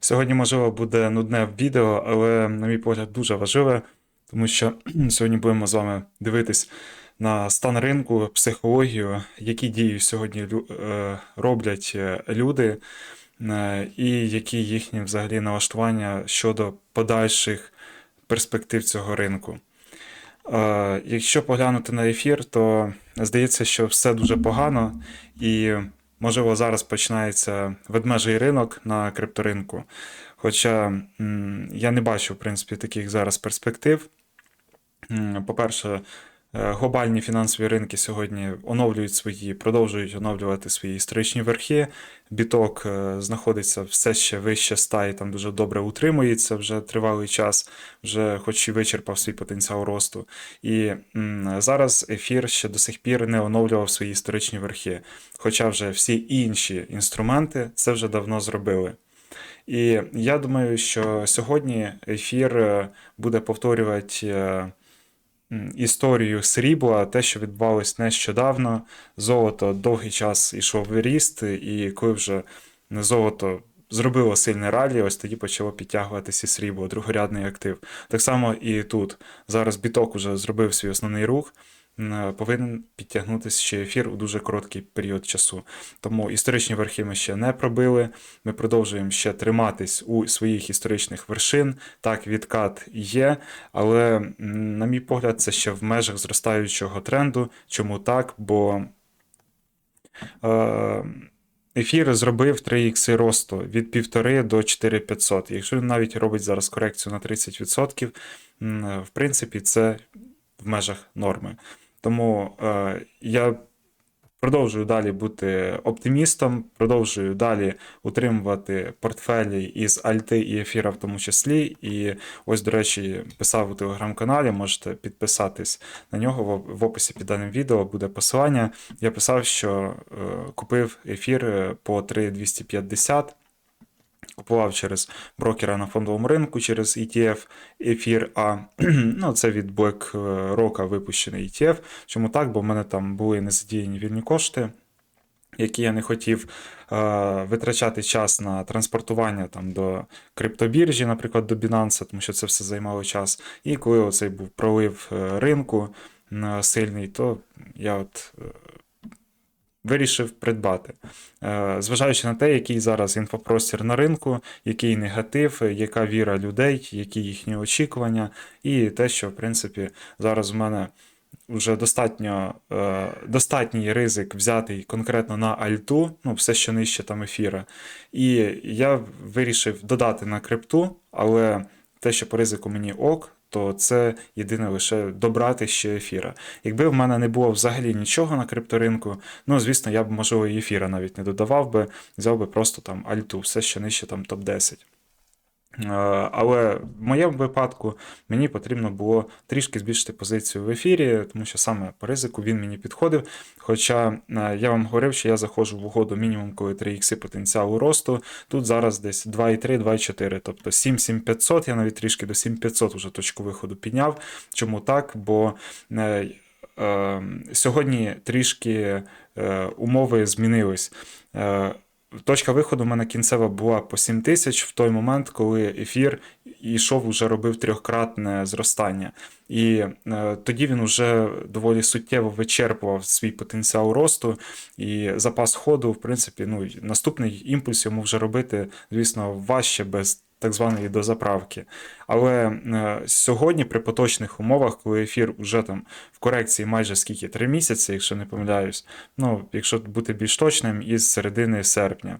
Сьогодні, можливо, буде нудне відео, але, на мій погляд, дуже важливе, тому що сьогодні будемо з вами дивитись на стан ринку, психологію, які дії сьогодні е, роблять е, люди, е, і які їхні взагалі налаштування щодо подальших перспектив цього ринку. Якщо поглянути на ефір, то здається, що все дуже погано, і можливо зараз починається ведмежий ринок на крипторинку. Хоча я не бачу, в принципі, таких зараз перспектив. По-перше, глобальні фінансові ринки сьогодні оновлюють свої, продовжують оновлювати свої історичні верхи. Біток е, знаходиться все ще вище 100 і там дуже добре утримується вже тривалий час, вже хоч і вичерпав свій потенціал росту. І м, зараз ефір ще до сих пір не оновлював свої історичні верхи. Хоча вже всі інші інструменти це вже давно зробили. І я думаю, що сьогодні ефір е, буде повторювати е, історію срібла, те, що відбувалось нещодавно. Золото довгий час йшов в ріст, і коли вже золото зробило сильне ралі, ось тоді почало підтягуватися срібло, другорядний актив. Так само і тут. Зараз біток уже зробив свій основний рух. М, Повинен підтягнутися ще ефір у дуже короткий період часу. Тому історичні верхи ми ще не пробили. Ми продовжуємо ще триматись у своїх історичних вершин. Так, відкат є, але, на мій погляд, це ще в межах зростаючого тренду. Чому так? Бо е, ефір зробив 3 ікси росту від 1,5 до 4500. Якщо він навіть робить зараз корекцію на 30%, в принципі, це в межах норми. Тому е, я продовжую далі бути оптимістом, продовжую далі утримувати портфелі із Альти і ефіра в тому числі. І ось, до речі, писав у телеграм-каналі, можете підписатись на нього. В- описі під даним відео буде посилання. Я писав, що е, купив ефір е, по 3,250. Купував через брокера на фондовому ринку, через ETF ефір А. Ну, це від BlackRock випущений ETF. Чому так? Бо в мене там були незадіяні вільні кошти, які я не хотів е, витрачати час на транспортування там, до криптобіржі, наприклад, до Binance, тому що це все займало час. І коли оцей був пролив е, ринку м, сильний, то я от. Вирішив придбати, Е, зважаючи на те, який зараз інфопростір на ринку, який негатив, яка віра людей, які їхні очікування, і те, що в принципі зараз в мене вже достатньо е, достатній ризик взятий конкретно на альту, ну все, що нижче там ефіра. І я вирішив додати на крипту, але те, що по ризику мені ок, то це єдине лише добрати ще ефіра. Якби в мене не було взагалі нічого на крипторинку, ну звісно, я б можливо ефіра навіть не додавав би, взяв би просто там альту, все ще нижче там топ-10. Е, Але в моєму випадку мені потрібно було трішки збільшити позицію в ефірі, тому що саме по ризику він мені підходив. Хоча е, я вам говорив, що я заходжу в угоду мінімум, коли 3 ікси потенціалу росту. Тут зараз десь 2,3, 2,4, тобто 7-7500, я навіть трішки до 7500 вже точку виходу підняв. Чому так? Бо е, сьогодні трішки умови змінились. Точка виходу в мене кінцева була по 7 тисяч в той момент, коли ефір йшов, вже робив трьохкратне зростання. І е, тоді він вже доволі суттєво вичерпував свій потенціал росту і запас ходу, в принципі, ну, наступний імпульс йому вже робити, звісно, важче без так званої дозаправки. Але е, сьогодні, при поточних умовах, коли ефір вже там в корекції майже скільки 3 місяці, якщо не помиляюсь, ну, якщо бути більш точним, із середини серпня.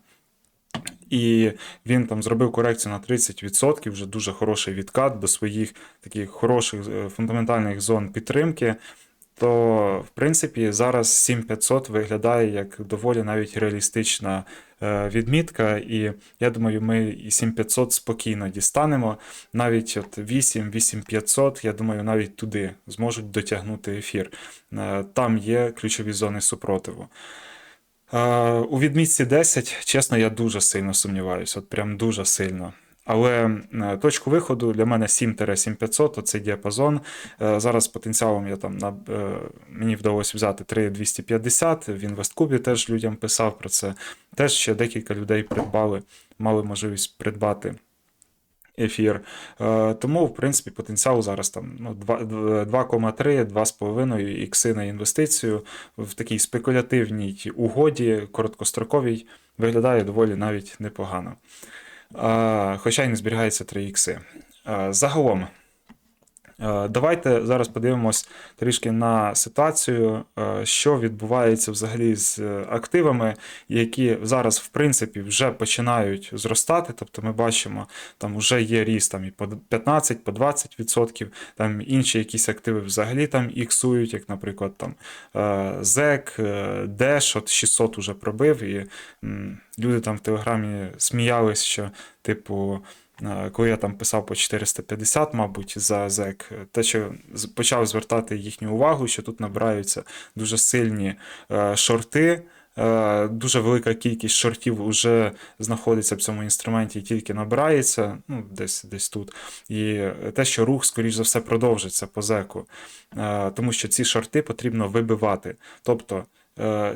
І він там зробив корекцію на 30%, вже дуже хороший відкат до своїх таких хороших е, фундаментальних зон підтримки. То, в принципі, зараз 7500 виглядає як доволі навіть реалістична відмітка, і я думаю, ми і 7500 спокійно дістанемо. Навіть от 8, 8500, я думаю, навіть туди зможуть дотягнути ефір. Е, Там є ключові зони супротиву. Е, У відмітці 10, чесно, я дуже сильно сумніваюся, от прям дуже сильно. Але е, точку виходу для мене 7-7500 то цей діапазон. Е, Зараз потенціалом я там на е, мені вдалося взяти 3250. В інвесткубі теж людям писав про це. Теж ще декілька людей придбали, мали можливість придбати ефір. Тому, в принципі, потенціал зараз там ну, 2,3, 2,5 ікси на інвестицію в такій спекулятивній угоді, короткостроковій, виглядає доволі навіть непогано. Хоча й не зберігається 3 ікси. Загалом. Давайте зараз подивимось трішки на ситуацію, що відбувається взагалі з е, активами, які зараз, в принципі, вже починають зростати. Тобто ми бачимо, там вже є ріст там і по 15, по 20%, там інші якісь активи взагалі там іксують, як, наприклад, там е, ЗЕК, е, Деш, от 600 уже пробив, і люди там в Телеграмі сміялись, що, типу. Е, Коли я там писав по 450, мабуть, за ЗЕК, те, що почав звертати їхню увагу, що тут набираються дуже сильні е, шорти. е, Дуже велика кількість шортів вже знаходиться в цьому інструменті і тільки набирається, ну, десь, десь тут. І те, що рух, скоріш за все, продовжиться по зеку, тому що ці шорти потрібно вибивати. Тобто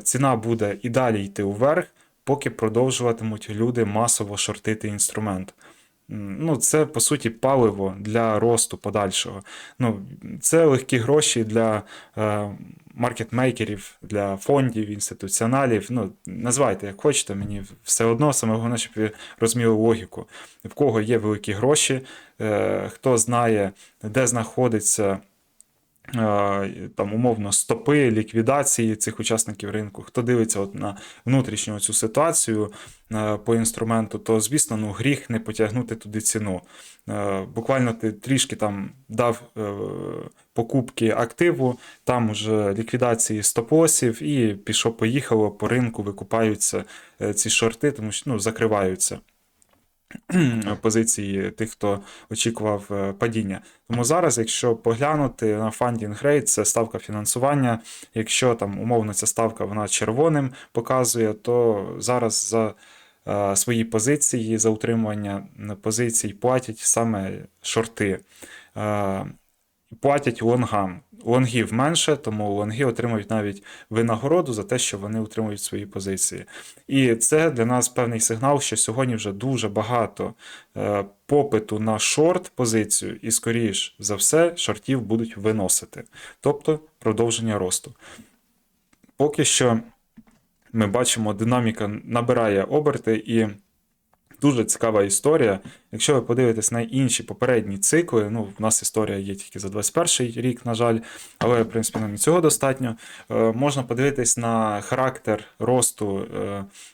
ціна буде і далі йти вверх, поки продовжуватимуть люди масово шортити інструмент. Ну, це по суті паливо для росту подальшого. Ну, це легкі гроші для е, маркетмейкерів, для фондів, інституціоналів. Ну, називайте як хочете, мені все одно, саме головне, щоб ви розуміли логіку. В кого є великі гроші, е, хто знає, де знаходиться. Е, Там умовно стопи ліквідації цих учасників ринку. Хто дивиться от на внутрішню цю ситуацію е, по інструменту, то звісно, ну гріх не потягнути туди ціну. Е, Буквально ти трішки там дав покупки активу, там уже ліквідації стоп-лосів, і пішло-поїхало по ринку, викупаються ці шорти, тому що ну, закриваються позиції тих, хто очікував е, падіння. Тому зараз, якщо поглянути на фандінг рейт, це ставка фінансування. Якщо там умовно ця ставка вона червоним показує, то зараз за е, свої позиції, за утримування позицій платять саме шорти. Платять лонгам. Лонгів менше, тому лонги отримують навіть винагороду за те, що вони утримують свої позиції. І це для нас певний сигнал, що сьогодні вже дуже багато е, попиту на шорт позицію, і, скоріш за все, шортів будуть виносити, тобто продовження росту. Поки що ми бачимо, динаміка набирає оберти і. Дуже цікава історія. Якщо ви подивитесь на інші попередні цикли, ну, в нас історія є тільки за 21 рік, на жаль, але, в принципі, нам і цього достатньо. Е, можна подивитись на характер росту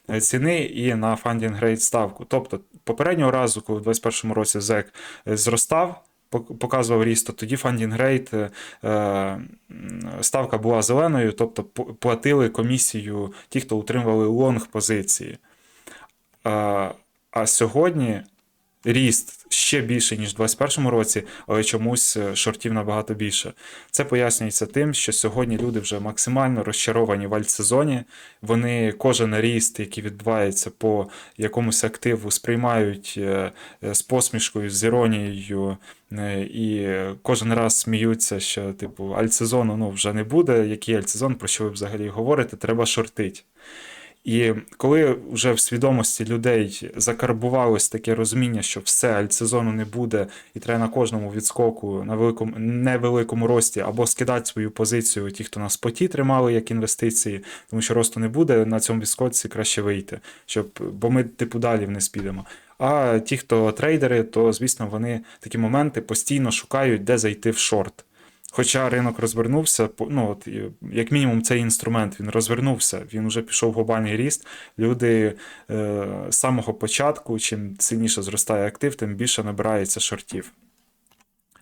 е, ціни і на фандінг рейт ставку. Тобто, попереднього разу, коли в 2021 році ЗЕК е, зростав, пок- показував ріст, то тоді фандінг рейт е, ставка була зеленою, тобто платили комісію ті, хто утримували лонг позиції. А, сьогодні ріст ще більше, ніж в 2021 році, але чомусь е, шортів набагато більше. Це пояснюється тим, що сьогодні люди вже максимально розчаровані в альтсезоні. Вони кожен ріст, який відбувається по якомусь активу, сприймають е, е, з посмішкою, з іронією. І кожен раз сміються, що типу альтсезону ну, вже не буде. Який альтсезон, про що ви взагалі говорите, треба шортить. І коли вже в свідомості людей закарбувалось таке розуміння, що все альтсезону не буде, і треба на кожному відскоку на великому невеликому рості або скидати свою позицію, ті, хто на споті тримали як інвестиції, тому що росту не буде, на цьому відскоці краще вийти, щоб бо ми типу далі вниз підемо. А ті, хто трейдери, то звісно вони такі моменти постійно шукають, де зайти в шорт. Хоча ринок розвернувся, ну от як мінімум, цей інструмент він розвернувся, він вже пішов в глобальний ріст. Люди е, з самого початку, чим сильніше зростає актив, тим більше набирається шортів.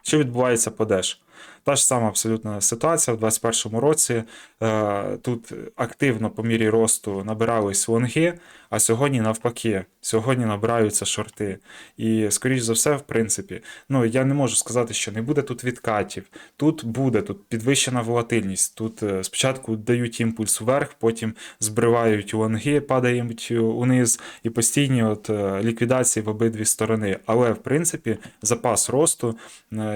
Що відбувається по деш? Та ж сама абсолютна ситуація в 2021 році. Е, Тут активно по мірі росту набирались лонги, а сьогодні навпаки, сьогодні набираються шорти. І, скоріш за все, в принципі, ну я не можу сказати, що не буде тут відкатів. Тут буде тут підвищена волатильність. Тут е, спочатку дають імпульс вверх, потім збривають лонги, падають униз, і постійні от е, ліквідації в обидві сторони. Але в принципі запас росту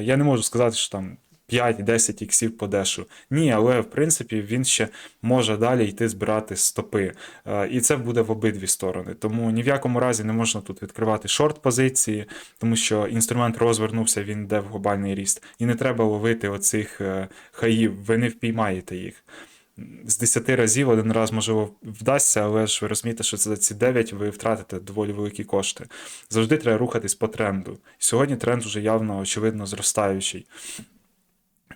я не можу сказати, що там. 5-10 іксів по дешу. Ні, але в принципі він ще може далі йти збирати стопи. Е, І це буде в обидві сторони. Тому ні в якому разі не можна тут відкривати шорт позиції, тому що інструмент розвернувся, він йде в глобальний ріст. І не треба ловити оцих е, хаїв, ви не впіймаєте їх. З 10 разів один раз можливо вдасться, але ж ви розумієте, що це за ці 9 ви втратите доволі великі кошти. Завжди треба рухатись по тренду. Сьогодні тренд вже явно очевидно зростаючий.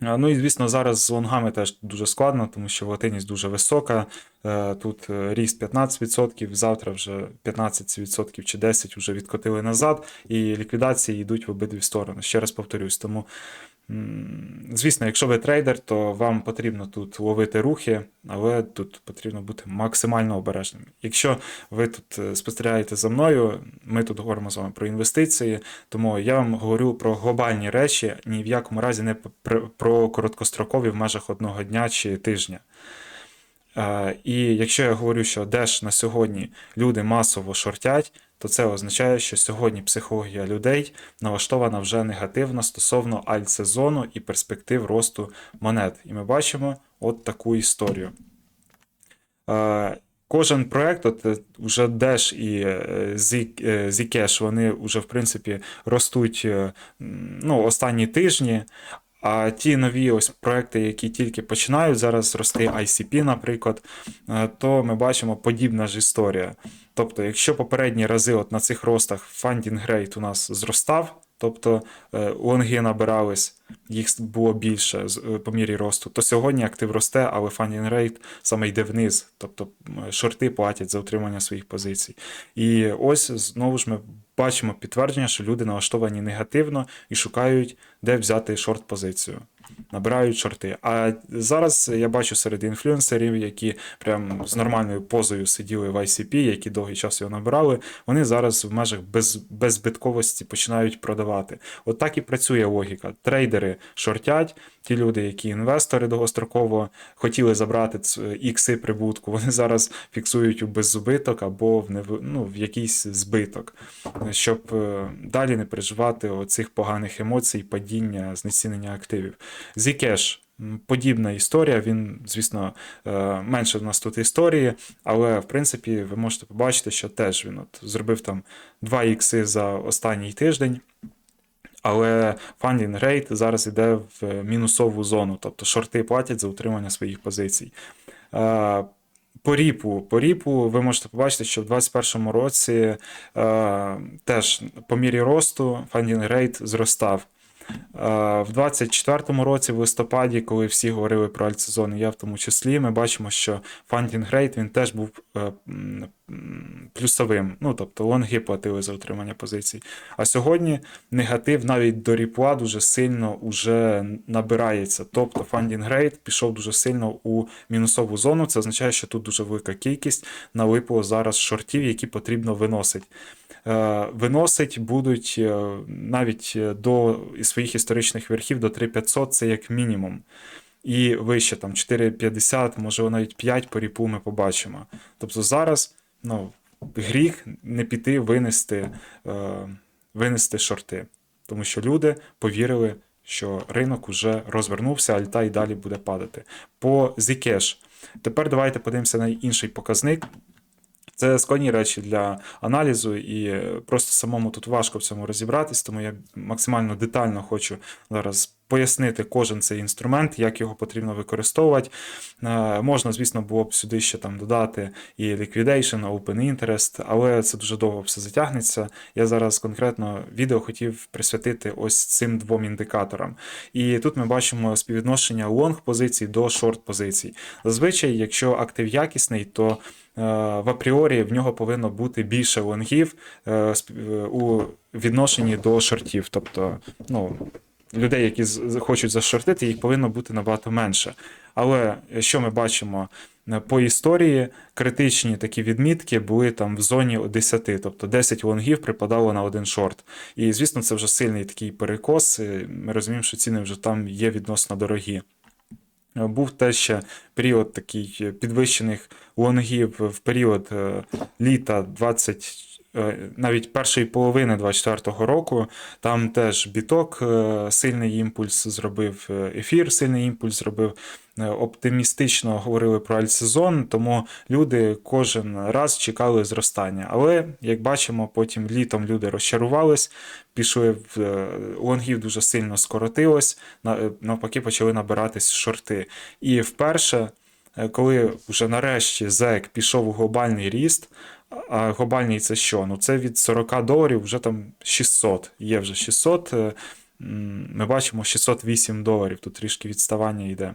Ну і звісно, зараз з лонгами теж дуже складно, тому що волатильність дуже висока. Е, Тут е, ріст 15%, завтра вже 15% чи 10% вже відкотили назад, і ліквідації йдуть в обидві сторони. Ще раз повторюсь. Тому, звісно, якщо ви трейдер, то вам потрібно тут ловити рухи, але тут потрібно бути максимально обережним. Якщо ви тут е, спостерігаєте за мною, ми тут говоримо з вами про інвестиції, тому я вам говорю про глобальні речі, ні в якому разі не пр- про короткострокові в межах одного дня чи тижня. Е, І якщо я говорю, що деш на сьогодні люди масово шортять, то це означає, що сьогодні психологія людей налаштована вже негативно стосовно альт-сезону і перспектив росту монет. І ми бачимо от таку історію. Е, Кожен проект, от е, вже Dash і Zcash, вони вже в принципі ростуть ну, останні тижні. А ті нові ось проекти, які тільки починають зараз рости, ICP, наприклад, е, то ми бачимо подібна ж історія. Тобто, якщо попередні рази от на цих ростах фандінг рейт у нас зростав, тобто е, лонги набирались, їх було більше е, по мірі росту, то сьогодні актив росте, але фандінг рейт саме йде вниз, тобто шорти платять за утримання своїх позицій. І ось знову ж ми бачимо підтвердження, що люди налаштовані негативно і шукають, де взяти шорт-позицію. Набирають шорти. А зараз я бачу серед інфлюенсерів, які прям з нормальною позою сиділи в ICP, які довгий час його набирали, вони зараз в межах без, беззбитковості починають продавати. От так і працює логіка. Трейдери шортять, ті люди, які інвестори довгостроково хотіли забрати ікси прибутку, вони зараз фіксують у беззубиток або в, нев... ну, в якийсь збиток, щоб е, далі не переживати оцих поганих емоцій, падіння, знецінення активів. Zcash Подібна історія, він, звісно, е, менше в нас тут історії, але в принципі ви можете побачити, що теж він от зробив там 2 ікси за останній тиждень. Але фандінг рейт зараз йде в мінусову зону, тобто шорти платять за утримання своїх позицій. Е, По ріпу, по ріпу ви можете побачити, що в 2021 році е, теж по мірі росту фандінг рейт зростав. Е, В 24-му році, в листопаді, коли всі говорили про альтсезон, і я в тому числі, ми бачимо, що фандінг рейт він теж був е, плюсовим. Ну, тобто лонги платили за отримання позицій. А сьогодні негатив навіть до ріпла дуже сильно уже набирається. Тобто фандінг рейт пішов дуже сильно у мінусову зону. Це означає, що тут дуже велика кількість налипло зараз шортів, які потрібно виносити. Е, Виносить будуть навіть до своїх історичних верхів до 3500, це як мінімум. І вище там 4,50, може навіть 5 по ріпу ми побачимо. Тобто зараз ну, гріх не піти винести, е, винести шорти, тому що люди повірили, що ринок уже розвернувся, альта і далі буде падати. По Zcash. Тепер давайте подивимося на інший показник. Це складні речі для аналізу, і е, просто самому тут важко в цьому розібратись, тому я максимально детально хочу зараз пояснити кожен цей інструмент, як його потрібно використовувати. Е, Можна, звісно, було б сюди ще там додати і liquidation, open interest, але це дуже довго все затягнеться. Я зараз конкретно відео хотів присвятити ось цим двом індикаторам. І тут ми бачимо співвідношення лонг позицій до шорт позицій. Зазвичай, якщо актив якісний, то в апріорі в нього повинно бути більше лонгів е, е, у відношенні до шортів. Тобто, ну, людей, які хочуть зашортити, їх повинно бути набагато менше. Але е, що ми бачимо Е, по історії, критичні такі відмітки були там в зоні 10, тобто 10 лонгів припадало на один шорт. І звісно, це вже сильний такий перекос. е, Ми розуміємо, що ціни вже там є відносно дорогі. Був теж ще період такий підвищених лонгів в період е, літа 20, е, навіть першої половини 24-го року. Там теж біток е, сильний імпульс зробив, е, ефір сильний імпульс зробив. Е, Оптимістично говорили про альтсезон, тому люди кожен раз чекали зростання. Але як бачимо, потім літом люди розчарувались, пішли в е, лонгів дуже сильно скоротилось, е, навпаки, почали набиратись шорти. І вперше, е, коли вже нарешті ЗЕК пішов у глобальний ріст, а глобальний це що? Ну це від 40 доларів вже там 600. Є вже 600. е, Ми бачимо 608 доларів. Тут трішки відставання йде.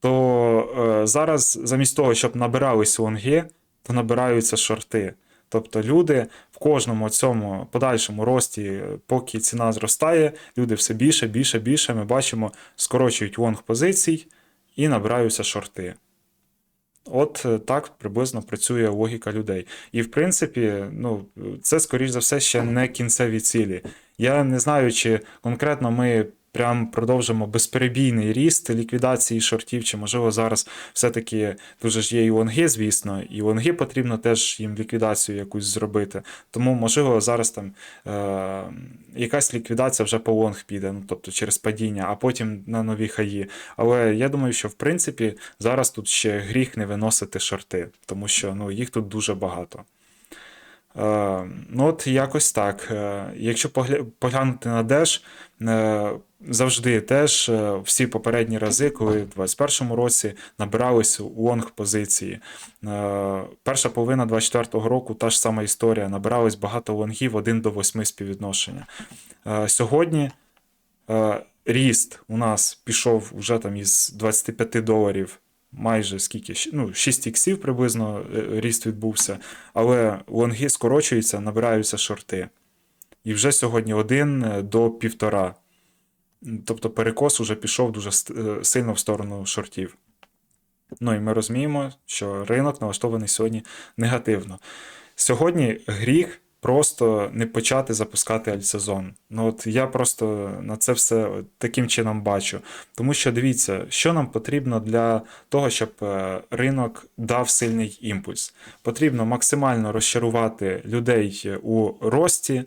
То е, зараз, замість того, щоб набирались лонги, то набираються шорти. Тобто люди в кожному цьому подальшому рості, е, поки ціна зростає, люди все більше, більше, більше. Ми бачимо, скорочують лонг позицій і набираються шорти. От е, так приблизно працює логіка людей. І в принципі, ну, це, скоріш за все, ще не кінцеві цілі. Я не знаю, чи конкретно ми прям продовжимо безперебійний ріст ліквідації шортів, чи можливо зараз все-таки дуже ж є і лонги, звісно, і лонги потрібно теж їм ліквідацію якусь зробити. Тому, можливо, зараз там е, якась ліквідація вже по лонг піде, ну тобто через падіння, а потім на нові хаї. Але я думаю, що в принципі зараз тут ще гріх не виносити шорти, тому що ну, їх тут дуже багато. Е, ну, от якось так. Е, якщо поглянути на Dash, е, завжди теж всі попередні рази, коли в 2021 році набирались лонг позиції. Перша половина 24-го року та ж сама історія. Набирались багато лонгів 1 до 8 співвідношення. Сьогодні ріст у нас пішов вже там із 25 доларів. Майже скільки, ну, 6 іксів приблизно е, ріст відбувся, але лонги скорочуються, набираються шорти. І вже сьогодні один е, до півтора. Тобто перекос уже пішов дуже е, сильно в сторону шортів. Ну і ми розуміємо, що ринок налаштований сьогодні негативно. Сьогодні гріх просто не почати запускати альтсезон. Ну от я просто на це все таким чином бачу. Тому що дивіться, що нам потрібно для того, щоб е, ринок дав сильний імпульс. Потрібно максимально розчарувати людей у рості.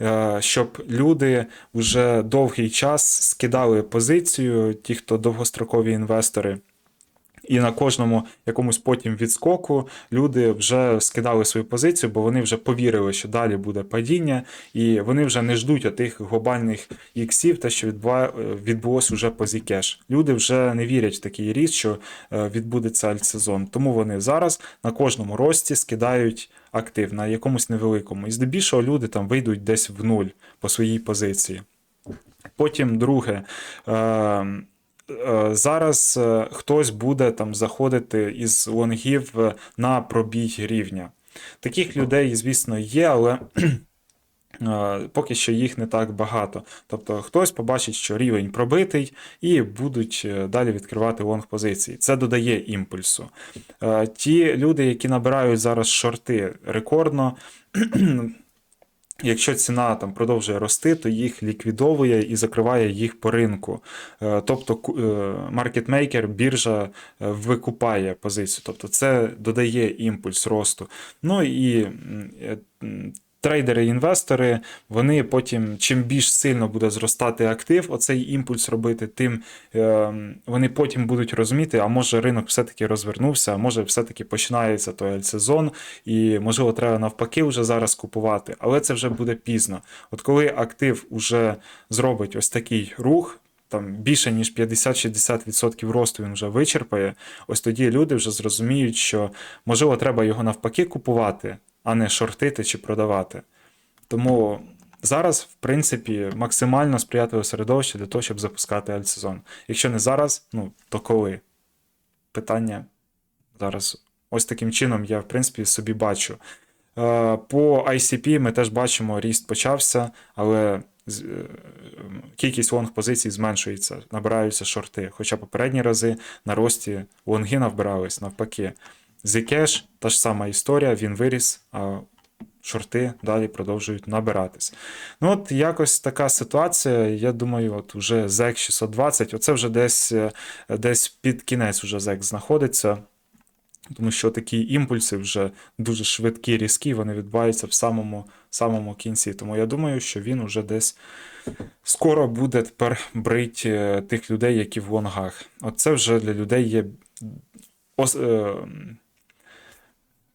е, Щоб люди вже довгий час скидали позицію, ті, хто довгострокові інвестори, і на кожному якомусь потім відскоку люди вже скидали свою позицію, бо вони вже повірили, що далі буде падіння, і вони вже не ждуть отих глобальних іксів, те, що відбулось уже по Zcash. Люди вже не вірять в такий ріст, що е, відбудеться альтсезон. Тому вони зараз на кожному рості скидають актив на якомусь невеликому. І здебільшого люди там вийдуть десь в нуль по своїй позиції. Потім друге. Е, Зараз е, хтось буде там заходити із лонгів е, на пробій рівня. Таких людей, звісно, є, але поки що їх не так багато. Тобто хтось побачить, що рівень пробитий, і будуть далі відкривати лонг позиції. Це додає імпульсу. Ті люди, які набирають зараз шорти рекордно, Якщо ціна там продовжує рости, то їх ліквідовує і закриває їх по ринку. Е, Тобто е, маркетмейкер, біржа е, викупає позицію. Тобто це додає імпульс росту. Ну і трейдери, інвестори, вони потім, чим більш сильно буде зростати актив, оцей імпульс робити, тим е, вони потім будуть розуміти, а може ринок все-таки розвернувся, а може все-таки починається той альтсезон, і можливо треба навпаки вже зараз купувати, але це вже буде пізно. От коли актив уже зробить ось такий рух. Там більше ніж 50-60% росту він вже вичерпає. Ось тоді люди вже зрозуміють, що можливо треба його навпаки купувати, а не шортити чи продавати. Тому зараз, в принципі, максимально сприятливе середовище для того, щоб запускати альтсезон. Якщо не зараз, ну то коли? Питання зараз ось таким чином я, в принципі, собі бачу. Е, По ICP ми теж бачимо, ріст почався, але е, кількість лонг позицій зменшується, набираються шорти. Хоча попередні рази на рості лонги набирались навпаки. Zcash та ж сама історія, він виріс, а шорти далі продовжують набиратись. Ну, от якось така ситуація. Я думаю, от уже ZEC 620, оце вже десь, е, десь під кінець уже ZEC знаходиться. Тому що такі імпульси вже дуже швидкі, різкі, вони відбуваються в самому, самому кінці. Тому я думаю, що він уже десь скоро буде тепер брить е, тих людей, які в лонгах. Оце вже для людей є ос- е,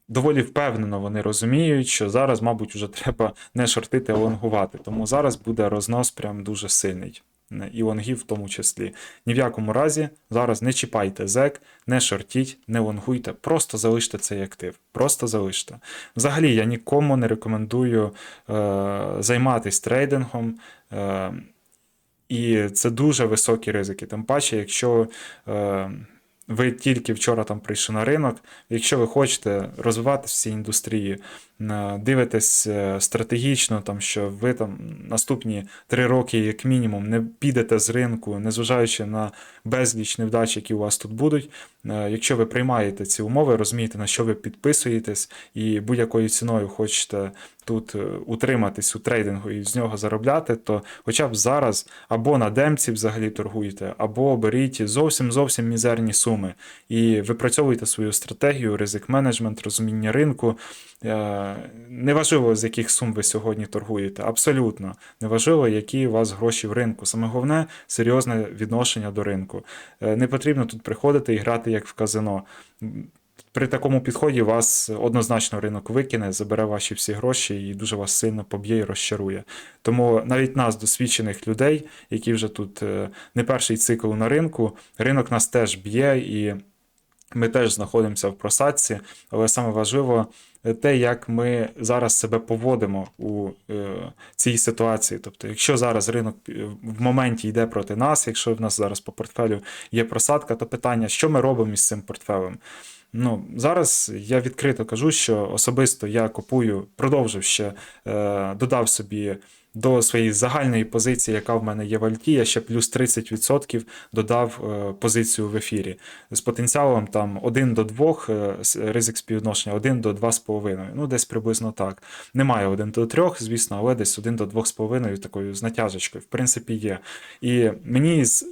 доволі впевнено вони розуміють, що зараз, мабуть, вже треба не шортити, а лонгувати. Тому зараз буде рознос прям дуже сильний. Е, І лонгів в тому числі. Ні в якому разі зараз не чіпайте зек, не шортіть, не лонгуйте, просто залиште цей актив. Просто залиште. Взагалі, я нікому не рекомендую е, займатися трейдингом. Е, і це дуже високі ризики. Тим паче, якщо е, ви тільки вчора там прийшли на ринок, якщо ви хочете розвиватися в цій індустрії, дивитесь е, стратегічно, там, що ви там наступні три роки, як мінімум, не підете з ринку, незважаючи на безліч невдач, які у вас тут будуть. е, Якщо ви приймаєте ці умови, розумієте, на що ви підписуєтесь, і будь-якою ціною хочете тут е, утриматись у трейдингу і з нього заробляти, то хоча б зараз або на демці взагалі торгуєте, або беріть зовсім зовсім мізерні суми і випрацьовуйте свою стратегію, ризик менеджмент, розуміння ринку. Е, Неважливо, з яких сум ви сьогодні торгуєте, абсолютно неважливо, які у вас гроші в ринку. Саме головне серйозне відношення до ринку. Е, Не потрібно тут приходити і грати як в казино. При такому підході вас однозначно ринок викине, забере ваші всі гроші і дуже вас сильно поб'є і розчарує. Тому навіть нас, досвідчених людей, які вже тут е, не перший цикл на ринку, ринок нас теж б'є і ми теж знаходимося в просадці, але саме важливо те, як ми зараз себе поводимо у е, цій ситуації. Тобто, якщо зараз ринок е, в моменті йде проти нас, якщо в нас зараз по портфелю є просадка, то питання, що ми робимо із цим портфелем? Ну, зараз я відкрито кажу, що особисто я купую, продовжив ще, е, додав собі до своєї загальної позиції, яка в мене є в Альті, я ще плюс 30% додав е, позицію в ефірі. З потенціалом там 1 до 2 е, ризик співвідношення, 1 до 2,5. Ну, десь приблизно так. Немає 1 до 3, звісно, але десь 1 до 2,5 такою з натяжечкою, в принципі, є. І мені з.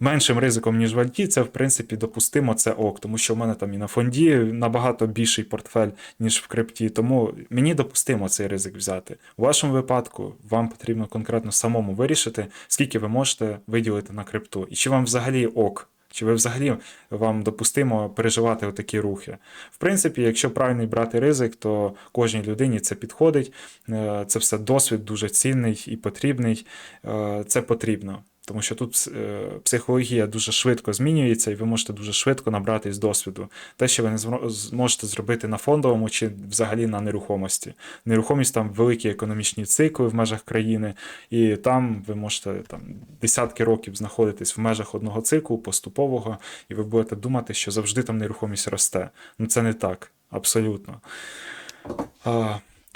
Меншим ризиком, ніж в Альті, це в принципі допустимо, це ок, тому що в мене там і на фонді набагато більший портфель, ніж в крипті. Тому мені допустимо цей ризик взяти. У вашому випадку вам потрібно конкретно самому вирішити, скільки ви можете виділити на крипту, і чи вам взагалі ок. Чи ви взагалі вам допустимо переживати отакі рухи? В принципі, якщо правильний брати ризик, то кожній людині це підходить. Е, Це все досвід дуже цінний і потрібний. Е, Це потрібно. Тому що тут е, психологія дуже швидко змінюється, і ви можете дуже швидко набратись досвіду. Те, що ви не зможете зробити на фондовому чи взагалі на нерухомості. Нерухомість там великі економічні цикли в межах країни, і там ви можете там десятки років знаходитись в межах одного циклу поступового, і ви будете думати, що завжди там нерухомість росте. Ну це не так, абсолютно.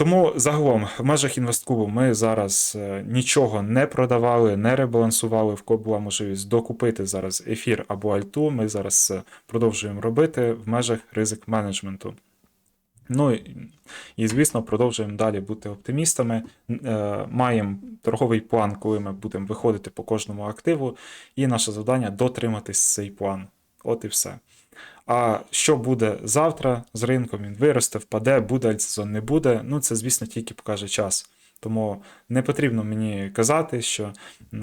Тому загалом в межах інвесткубу ми зараз е, нічого не продавали, не ребалансували. В кого була можливість докупити зараз ефір або альту. Ми зараз е, продовжуємо робити в межах ризик менеджменту. Ну і звісно, продовжуємо далі бути оптимістами. Е, Маємо торговий план, коли ми будемо виходити по кожному активу, і наше завдання дотриматись цей план. От і все. А що буде завтра з ринком? Він виросте, впаде, буде альтсезон, не буде. Ну, це, звісно, тільки покаже час. Тому не потрібно мені казати, що е,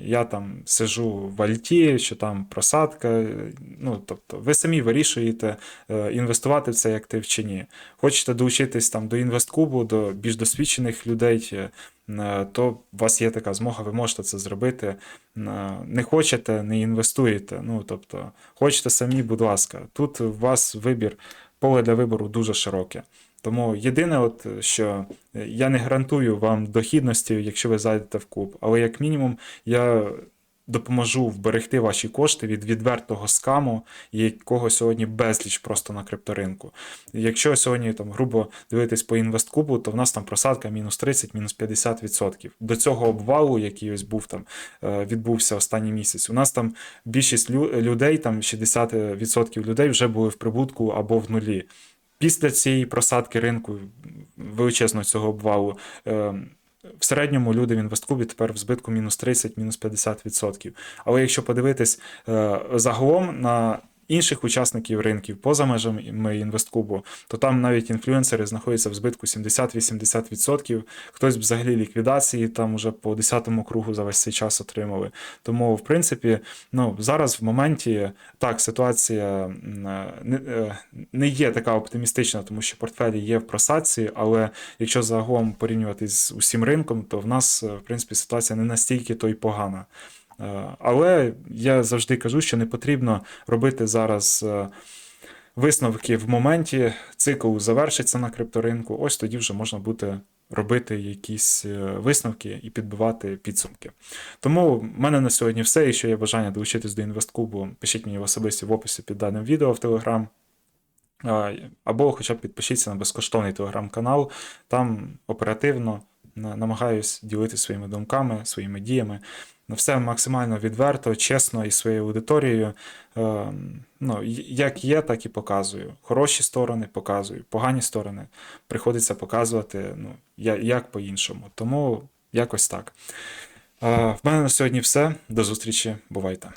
я там сижу в альті, що там просадка. е, Ну, тобто, ви самі вирішуєте, е, інвестувати в цей актив чи ні. Хочете долучитись там до інвесткубу, до більш досвідчених людей, то у вас є така змога, ви можете це зробити. Не хочете, не інвестуєте. Ну, тобто, хочете самі, будь ласка. Тут у вас вибір, поле для вибору дуже широке. Тому єдине, от, що я не гарантую вам дохідності, якщо ви зайдете в куб, але як мінімум я допоможу вберегти ваші кошти від відвертого скаму, якого сьогодні безліч просто на крипторинку. Якщо сьогодні там грубо дивитись по інвесткубу, то в нас там просадка мінус 30, мінус 50%. До цього обвалу, який ось був там, е, відбувся останній місяць. У нас там більшість лю- людей, там 60% людей вже були в прибутку або в нулі. Після цієї просадки ринку величезного цього обвалу. е, В середньому люди в інвесткубі тепер в збитку мінус 30, мінус 50%. Але якщо подивитись е, загалом на інших учасників ринків поза межами інвесткубу, то там навіть інфлюенсери знаходяться в збитку 70-80%. Хтось взагалі ліквідації там уже по 10-му кругу за весь цей час отримали. Тому, в принципі, ну зараз в моменті так ситуація е, не, е, не є така оптимістична, тому що портфелі є в просадці, але якщо загалом порівнювати з усім ринком, то в нас е, в принципі ситуація не настільки то й погана. Е, Але я завжди кажу, що не потрібно робити зараз е, висновки в моменті. Цикл завершиться на крипторинку. Ось тоді вже можна буде робити якісь е, висновки і підбивати підсумки. Тому в мене на сьогодні все. Якщо є бажання долучитись до інвесткубу, пишіть мені в особисті в описі під даним відео в Телеграм. Або хоча б підпишіться на безкоштовний телеграм-канал. Там оперативно на- намагаюсь ділитися своїми думками, своїми діями. На Все максимально відверто, чесно і своєю аудиторією. Е, Ну, як є, так і показую. Хороші сторони показую, погані сторони приходиться показувати ну, як по-іншому. Тому якось так. Е, В мене на сьогодні все. До зустрічі. Бувайте.